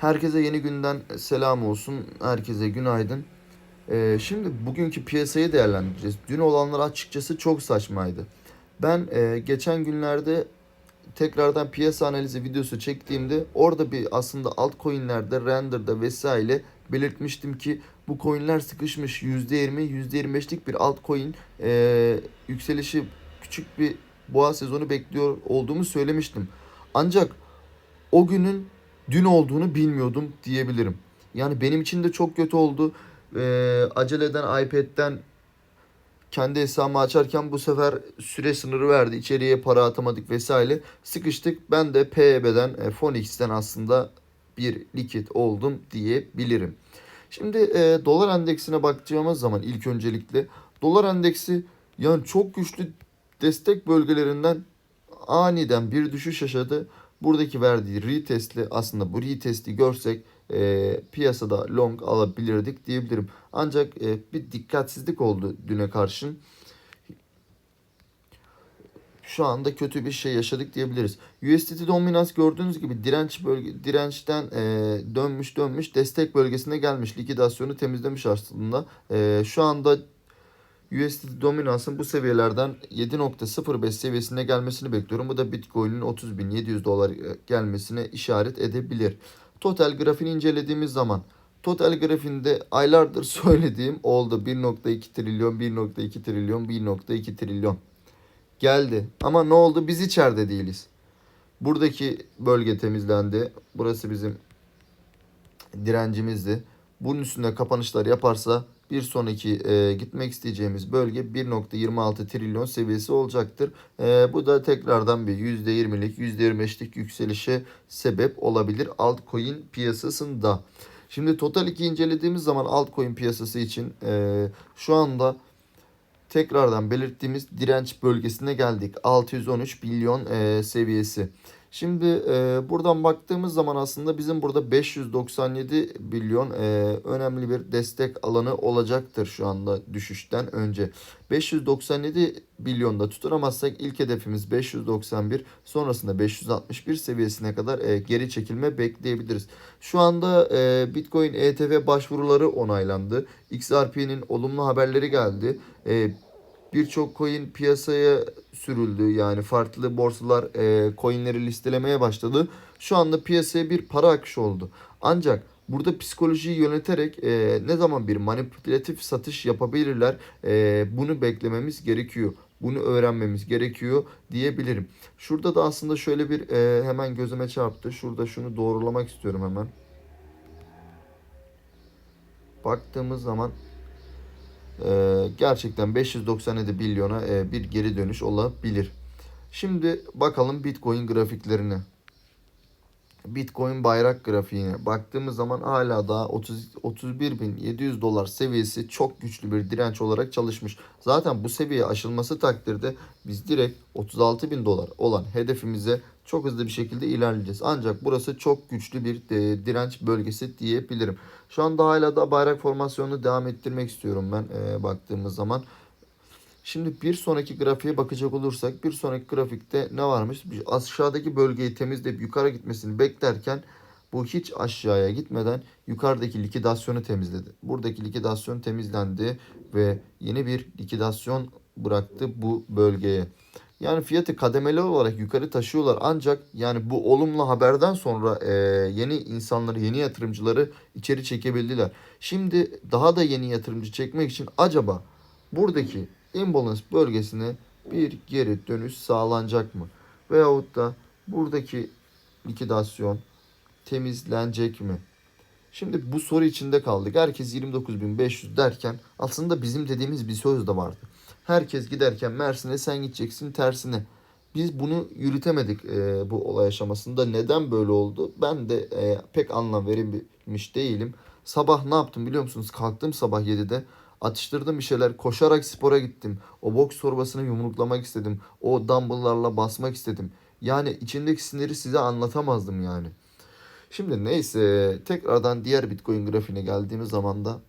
Herkese yeni günden selam olsun. Herkese günaydın. Ee, şimdi bugünkü piyasayı değerlendireceğiz. Dün olanlar açıkçası çok saçmaydı. Ben e, geçen günlerde tekrardan piyasa analizi videosu çektiğimde orada bir aslında altcoin'lerde, render'da vesaire belirtmiştim ki bu coin'ler sıkışmış %20, %25'lik bir altcoin e, yükselişi küçük bir boğa sezonu bekliyor olduğumu söylemiştim. Ancak o günün dün olduğunu bilmiyordum diyebilirim. Yani benim için de çok kötü oldu. Ee, aceleden iPad'den kendi hesabımı açarken bu sefer süre sınırı verdi. İçeriye para atamadık vesaire. Sıkıştık. Ben de PEB'den, e, Phoenix'ten aslında bir likit oldum diyebilirim. Şimdi e, dolar endeksine bakacağımız zaman ilk öncelikle dolar endeksi yani çok güçlü destek bölgelerinden aniden bir düşüş yaşadı. Buradaki verdiği retestli aslında bu retesti görsek e, piyasada long alabilirdik diyebilirim. Ancak e, bir dikkatsizlik oldu düne karşın. Şu anda kötü bir şey yaşadık diyebiliriz. USDT dominans gördüğünüz gibi direnç bölge dirençten e, dönmüş dönmüş destek bölgesine gelmiş. Likidasyonu temizlemiş aslında. E, şu anda USDT dominansın bu seviyelerden 7.05 seviyesine gelmesini bekliyorum. Bu da Bitcoin'in 30.700 dolar gelmesine işaret edebilir. Total grafiğini incelediğimiz zaman Total grafiğinde aylardır söylediğim oldu. 1.2 trilyon, 1.2 trilyon, 1.2 trilyon geldi. Ama ne oldu? Biz içeride değiliz. Buradaki bölge temizlendi. Burası bizim direncimizdi. Bunun üstünde kapanışlar yaparsa bir sonraki e, gitmek isteyeceğimiz bölge 1.26 trilyon seviyesi olacaktır. E, bu da tekrardan bir %20'lik %25'lik yükselişe sebep olabilir altcoin piyasasında. Şimdi Total 2 incelediğimiz zaman altcoin piyasası için e, şu anda tekrardan belirttiğimiz direnç bölgesine geldik. 613 milyon e, seviyesi. Şimdi e, buradan baktığımız zaman aslında bizim burada 597 milyon e, önemli bir destek alanı olacaktır şu anda düşüşten önce. 597 milyonda tuturamazsak ilk hedefimiz 591 sonrasında 561 seviyesine kadar e, geri çekilme bekleyebiliriz. Şu anda e, Bitcoin ETF başvuruları onaylandı. XRP'nin olumlu haberleri geldi. E, birçok coin piyasaya sürüldü. Yani farklı borsalar e, coinleri listelemeye başladı. Şu anda piyasaya bir para akışı oldu. Ancak burada psikolojiyi yöneterek e, ne zaman bir manipülatif satış yapabilirler e, bunu beklememiz gerekiyor. Bunu öğrenmemiz gerekiyor diyebilirim. Şurada da aslında şöyle bir e, hemen gözüme çarptı. Şurada şunu doğrulamak istiyorum hemen. Baktığımız zaman ee, gerçekten 597 milyona e, bir geri dönüş olabilir. Şimdi bakalım Bitcoin grafiklerine. Bitcoin bayrak grafiğine baktığımız zaman hala daha 30 31.700 dolar seviyesi çok güçlü bir direnç olarak çalışmış. Zaten bu seviye aşılması takdirde biz direkt 36.000 dolar olan hedefimize çok hızlı bir şekilde ilerleyeceğiz. Ancak burası çok güçlü bir e, direnç bölgesi diyebilirim. Şu anda hala da bayrak formasyonunu devam ettirmek istiyorum ben e, baktığımız zaman. Şimdi bir sonraki grafiğe bakacak olursak bir sonraki grafikte ne varmış? Aşağıdaki bölgeyi temizleyip yukarı gitmesini beklerken bu hiç aşağıya gitmeden yukarıdaki likidasyonu temizledi. Buradaki likidasyon temizlendi ve yeni bir likidasyon bıraktı bu bölgeye. Yani fiyatı kademeli olarak yukarı taşıyorlar ancak yani bu olumlu haberden sonra e, yeni insanları, yeni yatırımcıları içeri çekebildiler. Şimdi daha da yeni yatırımcı çekmek için acaba buradaki imbalance bölgesine bir geri dönüş sağlanacak mı? Veyahut da buradaki likidasyon temizlenecek mi? Şimdi bu soru içinde kaldık. Herkes 29.500 derken aslında bizim dediğimiz bir söz de vardı. Herkes giderken Mersin'e sen gideceksin tersine. Biz bunu yürütemedik e, bu olay aşamasında. Neden böyle oldu? Ben de e, pek anlam verebilmiş değilim. Sabah ne yaptım biliyor musunuz? Kalktım sabah 7'de. Atıştırdım bir şeyler. Koşarak spora gittim. O boks torbasını yumruklamak istedim. O dumbbell'larla basmak istedim. Yani içindeki siniri size anlatamazdım yani. Şimdi neyse tekrardan diğer Bitcoin grafiğine geldiğimiz zaman da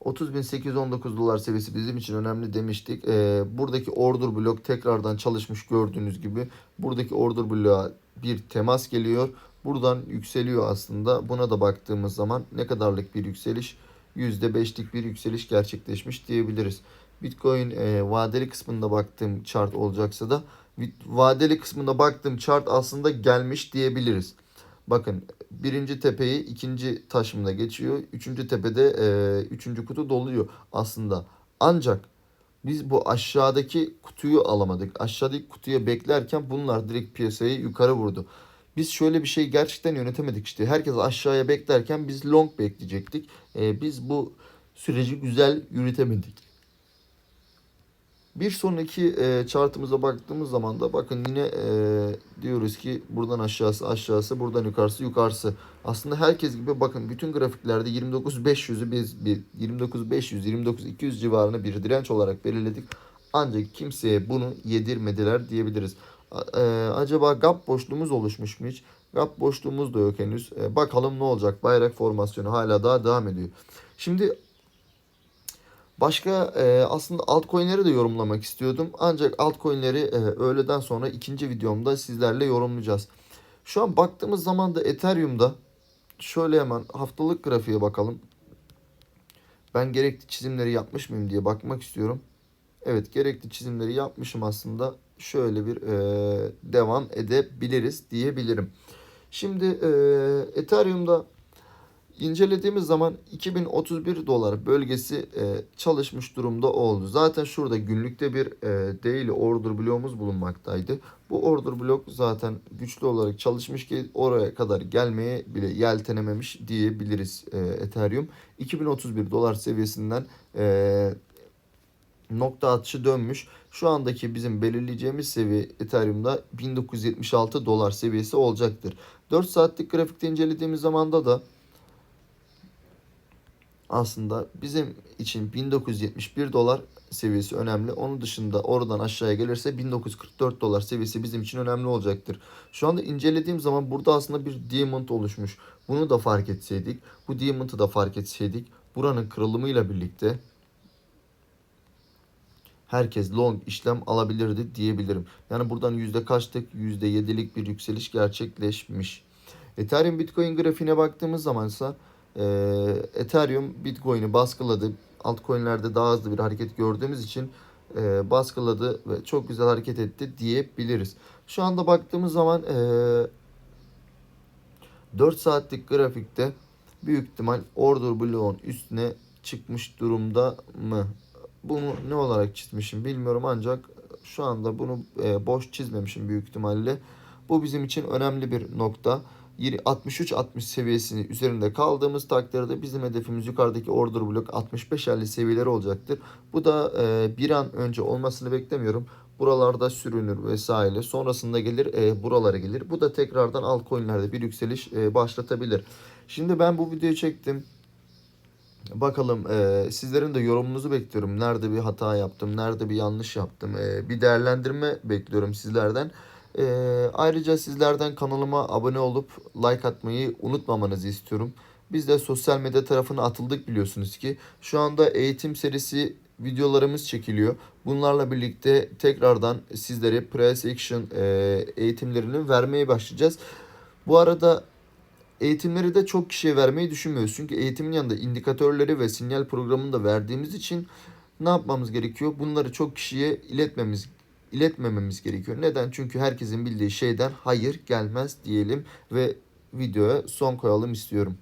30.819 dolar seviyesi bizim için önemli demiştik. Ee, buradaki order blok tekrardan çalışmış gördüğünüz gibi. Buradaki order bloğa bir temas geliyor. buradan yükseliyor aslında. Buna da baktığımız zaman ne kadarlık bir yükseliş? %5'lik bir yükseliş gerçekleşmiş diyebiliriz. Bitcoin e, vadeli kısmında baktığım chart olacaksa da vadeli kısmında baktığım chart aslında gelmiş diyebiliriz. Bakın birinci tepeyi ikinci taşımda geçiyor. Üçüncü tepede e, üçüncü kutu doluyor aslında. Ancak biz bu aşağıdaki kutuyu alamadık. Aşağıdaki kutuya beklerken bunlar direkt piyasayı yukarı vurdu. Biz şöyle bir şey gerçekten yönetemedik işte. Herkes aşağıya beklerken biz long bekleyecektik. E, biz bu süreci güzel yürütemedik. Bir sonraki e, chartımıza baktığımız zaman da bakın yine e, diyoruz ki buradan aşağısı aşağısı buradan yukarısı yukarısı. Aslında herkes gibi bakın bütün grafiklerde 29.500'ü biz bir 29.500 29.200 civarını bir direnç olarak belirledik. Ancak kimseye bunu yedirmediler diyebiliriz. E, acaba gap boşluğumuz oluşmuş mu hiç? Gap boşluğumuz da yok henüz. E, bakalım ne olacak? Bayrak formasyonu hala daha devam ediyor. Şimdi Başka e, aslında altcoin'leri de yorumlamak istiyordum. Ancak altcoin'leri e, öğleden sonra ikinci videomda sizlerle yorumlayacağız. Şu an baktığımız zaman da Ethereum'da şöyle hemen haftalık grafiğe bakalım. Ben gerekli çizimleri yapmış mıyım diye bakmak istiyorum. Evet gerekli çizimleri yapmışım aslında. Şöyle bir e, devam edebiliriz diyebilirim. Şimdi e, Ethereum'da İncelediğimiz zaman 2031 dolar bölgesi e, çalışmış durumda oldu. Zaten şurada günlükte bir e, daily order bloğumuz bulunmaktaydı. Bu order blok zaten güçlü olarak çalışmış ki oraya kadar gelmeye bile yeltenememiş diyebiliriz e, Ethereum. 2031 dolar seviyesinden e, nokta atışı dönmüş. Şu andaki bizim belirleyeceğimiz seviye Ethereum'da 1976 dolar seviyesi olacaktır. 4 saatlik grafikte incelediğimiz zamanda da aslında bizim için 1971 dolar seviyesi önemli. Onun dışında oradan aşağıya gelirse 1944 dolar seviyesi bizim için önemli olacaktır. Şu anda incelediğim zaman burada aslında bir diamond oluşmuş. Bunu da fark etseydik, bu diamond'ı da fark etseydik buranın kırılımıyla birlikte herkes long işlem alabilirdi diyebilirim. Yani buradan yüzde kaçtık? Yüzde yedilik bir yükseliş gerçekleşmiş. Ethereum Bitcoin grafiğine baktığımız zaman ise e, Ethereum Bitcoin'i baskıladı. Altcoin'lerde daha hızlı bir hareket gördüğümüz için e, baskıladı ve çok güzel hareket etti diyebiliriz. Şu anda baktığımız zaman e, 4 saatlik grafikte büyük ihtimal order bloğun üstüne çıkmış durumda mı? Bunu ne olarak çizmişim bilmiyorum ancak şu anda bunu e, boş çizmemişim büyük ihtimalle. Bu bizim için önemli bir nokta. 63-60 seviyesini üzerinde kaldığımız takdirde bizim hedefimiz yukarıdaki order blok 65-50 seviyeleri olacaktır. Bu da e, bir an önce olmasını beklemiyorum. Buralarda sürünür vesaire. Sonrasında gelir e, buralara gelir. Bu da tekrardan altcoin'lerde bir yükseliş e, başlatabilir. Şimdi ben bu videoyu çektim. Bakalım e, sizlerin de yorumunuzu bekliyorum. Nerede bir hata yaptım, nerede bir yanlış yaptım. E, bir değerlendirme bekliyorum sizlerden. E, ayrıca sizlerden kanalıma abone olup like atmayı unutmamanızı istiyorum. Biz de sosyal medya tarafına atıldık biliyorsunuz ki. Şu anda eğitim serisi videolarımız çekiliyor. Bunlarla birlikte tekrardan sizlere Press Action e, eğitimlerini vermeye başlayacağız. Bu arada eğitimleri de çok kişiye vermeyi düşünmüyoruz. Çünkü eğitimin yanında indikatörleri ve sinyal programını da verdiğimiz için ne yapmamız gerekiyor? Bunları çok kişiye iletmemiz iletmememiz gerekiyor. Neden? Çünkü herkesin bildiği şeyden hayır gelmez diyelim ve videoya son koyalım istiyorum.